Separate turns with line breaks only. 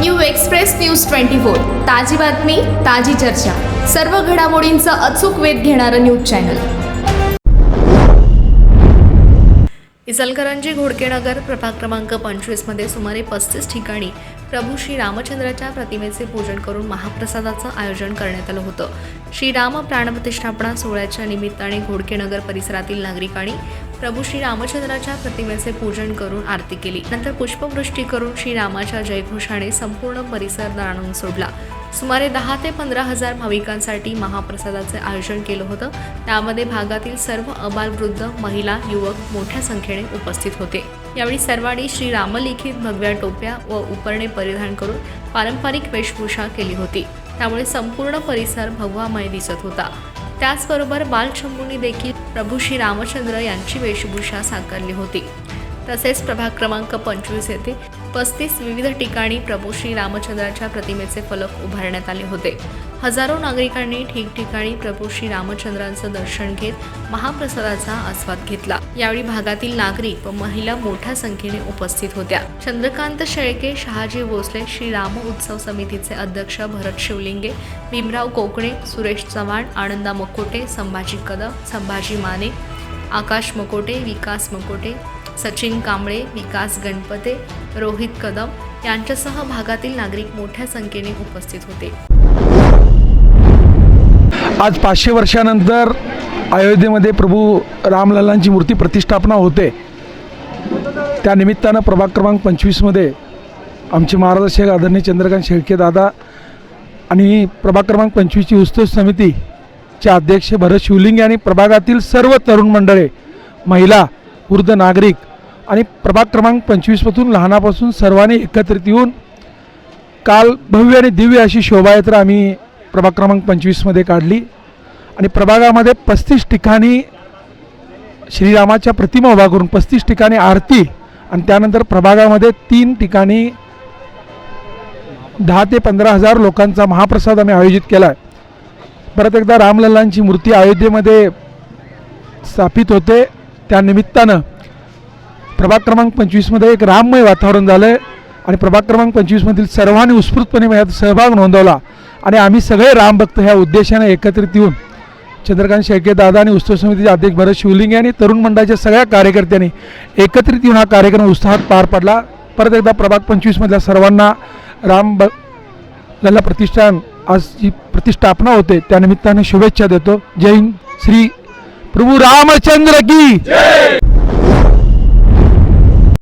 New express news twenty four. ताजी बातमी ताजी चर्चा. सर्व घडामोडींचा अचूक वेध घेणारं न्यूज चॅनल. इचलकरंजी घोडकेनगर प्रभाग क्रमांक पंचवीसमध्ये सुमारे पस्तीस ठिकाणी प्रभू श्री रामचंद्राच्या प्रतिमेचे पूजन करून महाप्रसादाचं आयोजन करण्यात आलं होतं. श्रीराम प्राणप्रतिष्ठापना सोहळ्याच्या निमित्ताने घोडकेनगर परिसरातील नागरिकांनी प्रभू श्री रामचंद्राच्या प्रतिमेचे पूजन करून आरती केली. नंतर पुष्पवृष्टी करून श्रीरामाच्या जयघोषाने संपूर्ण परिसर दाणून सोडला. सुमारे दहा ते पंधरा हजार भाविकांसाठी महाप्रसादाचे आयोजन केलं होतं. त्यामध्ये भागातील सर्व अबालवृद्ध महिला युवक मोठ्या संख्येने उपस्थित होते. यावेळी सर्वांनी श्री रामलिखित भगव्या टोप्या व उपरणे परिधान करून पारंपरिक वेशभूषा केली होती. त्यामुळे संपूर्ण परिसर भगवामय दिसत होता. त्याचबरोबर बालशंभूंनी देखील प्रभू श्री रामचंद्र यांची वेशभूषा साकारली होती. तसेच प्रभाग क्रमांक पंचवीस येथे पस्तीस विविध ठिकाणी प्रभू श्री रामचंद्राच्या प्रतिमेचे फलक उभारण्यात आले होते. हजारो नागरिकांनी ठिकठिकाणी प्रभू श्री रामचंद्रांचं दर्शन घेत महाप्रसादाचा आस्वाद घेतला. यावेळी भागातील नागरिक व महिला मोठ्या संख्येने उपस्थित होत्या. चंद्रकांत शेळके शहाजी भोसले श्री राम उत्सव समितीचे अध्यक्ष भरत शिवलिंगे भीमराव कोकणे सुरेश चव्हाण आनंदा मकोटे संभाजी कदम संभाजी माने आकाश मकोटे विकास मकोटे सचिन कांबळे विकास गणपते रोहित कदम यांच्यासह भागातील नागरिक मोठ्या संख्येने उपस्थित होते.
आज पाचशे वर्षानंतर अयोध्येमध्ये प्रभू रामलल्लांची मूर्ती प्रतिष्ठापना होते. त्या निमित्तानं प्रभाग क्रमांक पंचवीसमध्ये आमचे मार्गदर्शक आदरणीय चंद्रकांत शेळके दादा आणि प्रभाग क्रमांक पंचवीसची उत्सव समितीचे अध्यक्ष भरत शिवलिंगे आणि प्रभागातील सर्व तरुण मंडळे महिला वृद्ध नागरिक आणि प्रभाग क्रमांक पंचवीसपासून लहानापासून सर्वांनी एकत्रित येऊन काल भव्य आणि दिव्य अशी शोभायात्रा आम्ही प्रभाग क्रमांक पंचवीसमध्ये काढली. आणि प्रभागामध्ये पस्तीस ठिकाणी श्रीरामाच्या प्रतिमा उभा करून पस्तीस ठिकाणी आरती आणि त्यानंतर प्रभागामध्ये तीन ठिकाणी दहा ते पंधरा हजार लोकांचा महाप्रसाद आम्ही आयोजित केला आहे परत एकदा रामलल्लांची मूर्ती अयोध्येमध्ये स्थापित होते. त्यानिमित्तानं प्रभाग क्रमांक पंचवीसमध्ये एक राममय वातावरण झालं आहे आणि प्रभाग क्रमांक पंचवीसमधील सर्वांनी उत्स्फूर्तपणे यात सहभाग नोंदवला. आणि आम्ही सगळे रामभक्त ह्या उद्देशाने एकत्रित येऊन चंद्रकांत शेळके दादा आणि उत्सव समितीचे अध्यक्ष भरत शिवलिंगे आणि तरुण मंडळाच्या सगळ्या कार्यकर्त्यांनी एकत्रित येऊन हा कार्यक्रम उत्साहात पार पडला. परत एकदा प्रभाग पंचवीसमधल्या सर्वांना राम ब लल्ला प्रतिष्ठान आज जी प्रतिष्ठापना होते त्यानिमित्ताने शुभेच्छा देतो. जय हिंद श्री प्रभू रामचंद्र की